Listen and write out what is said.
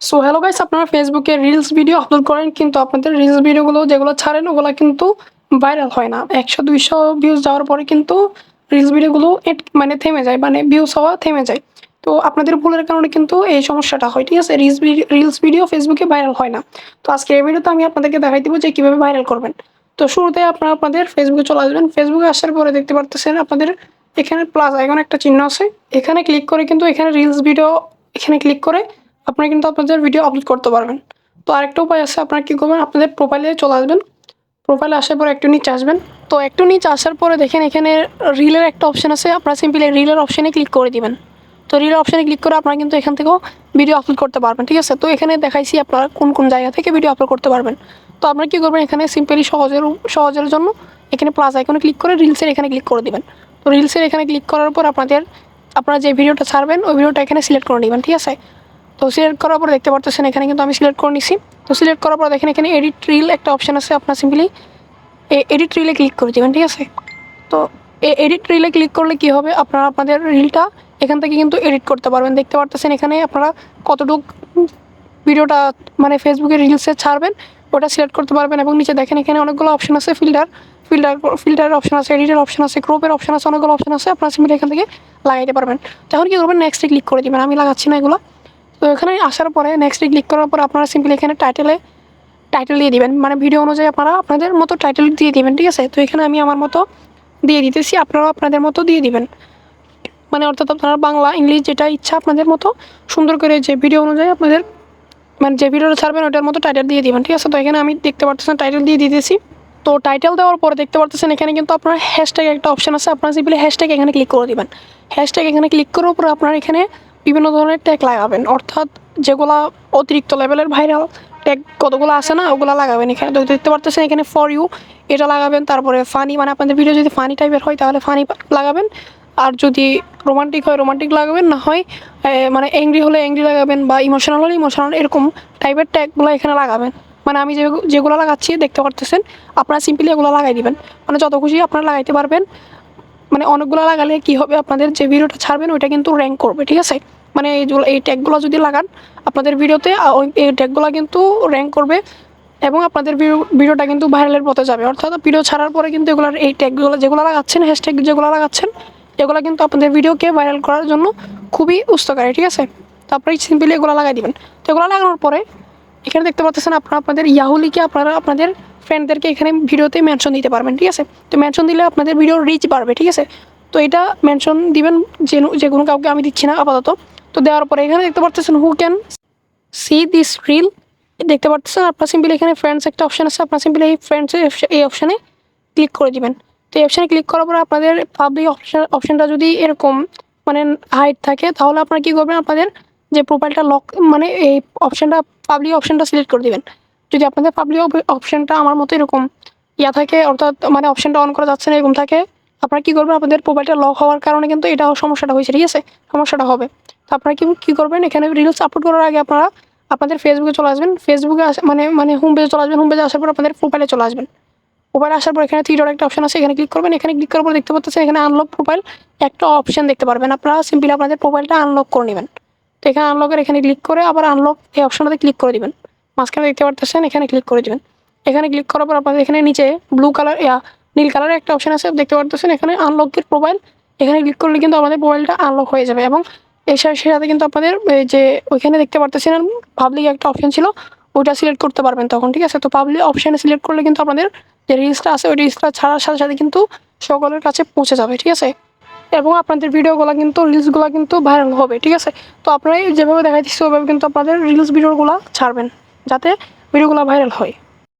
So hello guys আপনারা ফেসবুকে reels video upload করেন, কিন্তু আপনাদের রিলস ভিডিওগুলো যেগুলো ছাড়েন, ওগুলো কিন্তু ভাইরাল হয় না। একশো, দুইশো ভিউজ যাওয়ার পরে কিন্তু রিলস ভিডিওগুলো মানে থেমে যায় মানে ভিউজ হওয়া থেমে যায়। তো আপনাদের ভুলের কারণে কিন্তু এই সমস্যাটা হয়, ঠিক আছে? রিলস রিলস ভিডিও ফেসবুকে ভাইরাল হয় না। তো আজকে এই ভিডিওতে আমি আপনাদেরকে দেখাই দিব যে কীভাবে ভাইরাল করবেন। তো শুরুতে আপনারা আপনাদের ফেসবুকে চলে আসবেন। ফেসবুকে আসার পরে দেখতে পারতেছেন আপনাদের এখানে প্লাস আইকন একটা চিহ্ন আছে। এখানে ক্লিক করে কিন্তু এখানে রিলস ভিডিও এখানে ক্লিক করে আপনারা কিন্তু আপনাদের ভিডিও আপলোড করতে পারবেন। তো আরেকটা উপায় আছে, আপনারা কী করবেন? আপনাদের প্রোফাইলে চলে আসবেন। প্রোফাইলে আসার পর একটু নিচে আসবেন। তো একটু নিচে আসার পরে দেখেন এখানে রিলের একটা অপশন আছে, আপনারা সিম্পলি রিলের অপশানে ক্লিক করে দিবেন। তো রিলের অপশানে ক্লিক করে আপনারা কিন্তু এখান থেকেও ভিডিও আপলোড করতে পারবেন, ঠিক আছে? তো এখানে দেখাইছি আপনারা কোন কোন জায়গা থেকে ভিডিও আপলোড করতে পারবেন। তো আপনারা কী করবেন? এখানে সিম্পলি সহজের সহজের জন্য এখানে প্লাস আইকনে ক্লিক করে রিলসের এখানে ক্লিক করে দিবেন। তো রিলসের এখানে ক্লিক করার পর আপনাদের, আপনারা যে ভিডিওটা ছাড়বেন, ওই ভিডিওটা এখানে সিলেক্ট করে নেবেন, ঠিক আছে? তো সিলেক্ট করার পর দেখতে পারতেছেন এখানে কিন্তু আমি সিলেক্ট করে নিছি। তো সিলেক্ট করার পর দেখেন এখানে এডিট রিল একটা অপশন আছে, আপনার সিম্পলি এডিট রিলে ক্লিক করে দেবেন, ঠিক আছে? তো এডিট রিলে ক্লিক করলে কি হবে? আপনারা আপনাদের রিলটা এখান থেকে কিন্তু এডিট করতে পারবেন। দেখতে পারতেছেন এখানে আপনারা কতটুক ভিডিওটা মানে ফেসবুকে রিলসে ছাড়বেন, ওটা সিলেক্ট করতে পারবেন এবং নিচে দেখেন এখানে অনেকগুলো অপশন আছে ফিল্টার ফিল্টার ফিল্টারের অপশন আছে এডিটের অপশন আছে ক্রোপের অপশন আছে, অনেকগুলো অপশন আছে, আপনারা সিম্পলি এখান থেকে লাগাইতে পারবেন। তখন কি করবেন? নেক্সটে ক্লিক করে দিবেন। আমি লাগাচ্ছি না এগুলো। তো এখানে আসার পরে নেক্সটে ক্লিক করার পর আপনারা সিম্পলি এখানে টাইটেলে টাইটেল দিয়ে দিবেন। মানে ভিডিও অনুযায়ী আপনারা আপনাদের মতো টাইটেল দিয়ে দিবেন, ঠিক আছে? তো এখানে আমি আমার মতো দিয়ে দিতেছি, আপনারাও আপনাদের মতো দিয়ে দিবেন। মানে অর্থাৎ আপনারা বাংলা, ইংলিশ যেটা ইচ্ছা আপনাদের মতো সুন্দর করে যে ভিডিও অনুযায়ী আপনাদের মানে যে ভিডিওটা ছাড়বেন ওটার মতো টাইটেল দিয়ে দিবেন, ঠিক আছে? তো এখানে আমি দেখতে পারতেছেন টাইটেল দিয়ে দিতেছি। তো টাইটেল দেওয়ার পরে দেখতে পারতেছেন এখানে কিন্তু আপনার হ্যাশট্যাগ একটা অপশন আছে, আপনারা সিম্পলি হ্যাশট্যাগ এখানে ক্লিক করে দিবেন। হ্যাশট্যাগ এখানে ক্লিক করার পর আপনার এখানে বিভিন্ন ধরনের ট্যাগ লাগাবেন। অর্থাৎ যেগুলা অতিরিক্ত লেভেলের ভাইরাল ট্যাগ কতগুলো আছে না, ওগুলো লাগাবেন এখানে। তো দেখতে পারতেছেন এখানে ফর ইউ এটা লাগাবেন। তারপরে ফানি মানে আপনাদের ভিডিও যদি ফানি টাইপের হয়, তাহলে ফানি লাগাবেন। আর যদি রোমান্টিক হয় রোমান্টিক লাগাবেন। না হয় মানে অ্যাংরি হলে অ্যাংরি লাগাবেন বা ইমোশনাল হলে ইমোশনাল এরকম টাইপের ট্যাগগুলো এখানে লাগাবেন। মানে আমি যে যেগুলো লাগাচ্ছি, দেখতে পারতেছেন, আপনারা সিম্পলি এগুলো লাগাই দিবেন। মানে যত খুশি আপনারা লাগাইতে পারবেন। মানে অনেকগুলো লাগালে কি হবে? আপনাদের যে ভিডিওটা ছাড়বেন, ওইটা কিন্তু র্যাঙ্ক করবে, ঠিক আছে? মানে এইগুলো এই ট্যাগগুলো যদি লাগান, আপনাদের ভিডিওতে এই ট্যাগগুলো কিন্তু র্যাঙ্ক করবে এবং আপনাদের ভিডিও ভিডিওটা কিন্তু ভাইরালের পথে যাবে। অর্থাৎ ভিডিও ছাড়ার পরে কিন্তু এগুলোর এই ট্যাগগুলো যেগুলো লাগাচ্ছেন হ্যাশট্যাগ যেগুলো লাগাচ্ছেন, এগুলো কিন্তু আপনাদের ভিডিওকে ভাইরাল করার জন্য খুবই উস্তকারী ঠিক আছে? তারপরে সিম্পলি এগুলো লাগাই দিবেন। তো এগুলো লাগানোর পরে, এখানে দেখতে পাচ্ছেন আপনারা, আপনাদের ইয়াহুলিকে আপনারা, আপনাদের ফ্রেন্ডদেরকে এখানে ভিডিওতে মেনশন দিতে পারবেন, ঠিক আছে? তো মেনশন দিলে আপনাদের ভিডিওর রিচ বাড়বে, ঠিক আছে? তো এটা মেনশন দিবেন যে যে কোনো কাউকে আমি দিচ্ছি না আপাতত। তো দেওয়ার পরে এখানে দেখতে পাচ্ছেন who can see this reel দেখতে পাচ্ছেন আপনার সিম্পলি এখানে ফ্রেন্ডস একটা অপশন আছে, আপনার সিম্পলি এই ফ্রেন্ডস এই অপশানে ক্লিক করে দিবেন। তো এই অপশানে ক্লিক করার পরে আপনাদের পাবলিক অপশন অপশানটা যদি এরকম মানে হাইট থাকে, তাহলে আপনারা কী করবেন, আপনাদের যে প্রোফাইলটা লক মানে এই অপশানটা পাবলিক অপশানটা সিলেক্ট করে দিবেন। যদি আপনাদের পাবলিক অপশানটা আমার মতো এরকম ইয়া থাকে, অর্থাৎ মানে অপশানটা অন করা যাচ্ছে না, এরকম থাকে, আপনারা কী করবেন? আপনাদের প্রোফাইলটা লক হওয়ার কারণে কিন্তু এটাও সমস্যাটা হয়েছে, ঠিক আছে? সমস্যাটা হবে। তো আপনারা কি, কী করবেন? এখানে রিলস আপলোড করার আগে আপনারা আপনাদের ফেসবুকে চলে আসবেন। ফেসবুকে মানে মানে হোম পেজে চলে আসবেন। হোম পেজে আসার পর আপনাদের প্রোফাইলে চলে আসবেন। প্রোফাইল আসার পর এখানে থ্রি একটা অপশন আছে, এখানে ক্লিক করবেন। এখানে ক্লিক করার পর দেখতে পাচ্ছেন, এখানে আনলক প্রোফাইল একটা অপশন দেখতে পারবেন। আপনারা সিম্পলি আপনাদের প্রোফাইলটা আনলক করে নেবেন। তো এখানে আনলকের এখানে ক্লিক করে আবার আনলক এই অপশনটাতে ক্লিক করে দিবেন। মাঝখানে দেখতে পারতেছেন, এখানে ক্লিক করে দেবেন। এখানে ক্লিক করার পর আপনাদের এখানে নিচে ব্লু কালার নীল কালারের একটা অপশন আছে, দেখতে পারতেছেন, এখানে আনলকের প্রোফাইল এখানে ক্লিক করলে কিন্তু আমাদের মোবাইলটা আনলক হয়ে যাবে এবং এর সাথে সাথে কিন্তু আপনাদের যে, ওইখানে দেখতে পারতেছেন পাবলিক একটা অপশন ছিল, ওইটা সিলেক্ট করতে পারবেন তখন, ঠিক আছে? তো পাবলিক অপশানে সিলেক্ট করলে কিন্তু আপনাদের যে রিলসটা আছে, ওই রিলসটা ছাড়ার সাথে সাথে কিন্তু সকলের কাছে পৌঁছে যাবে, ঠিক আছে? এবং আপনাদের ভিডিওগুলো কিন্তু রিলসগুলো কিন্তু ভাইরাল হবে, ঠিক আছে? তো আপনারা যেভাবে দেখাইতেছি, ওইভাবে কিন্তু আপনাদের রিলস ভিডিওগুলো ছাড়বেন। যাতে ভিডিওগুলো ভাইরাল হয়।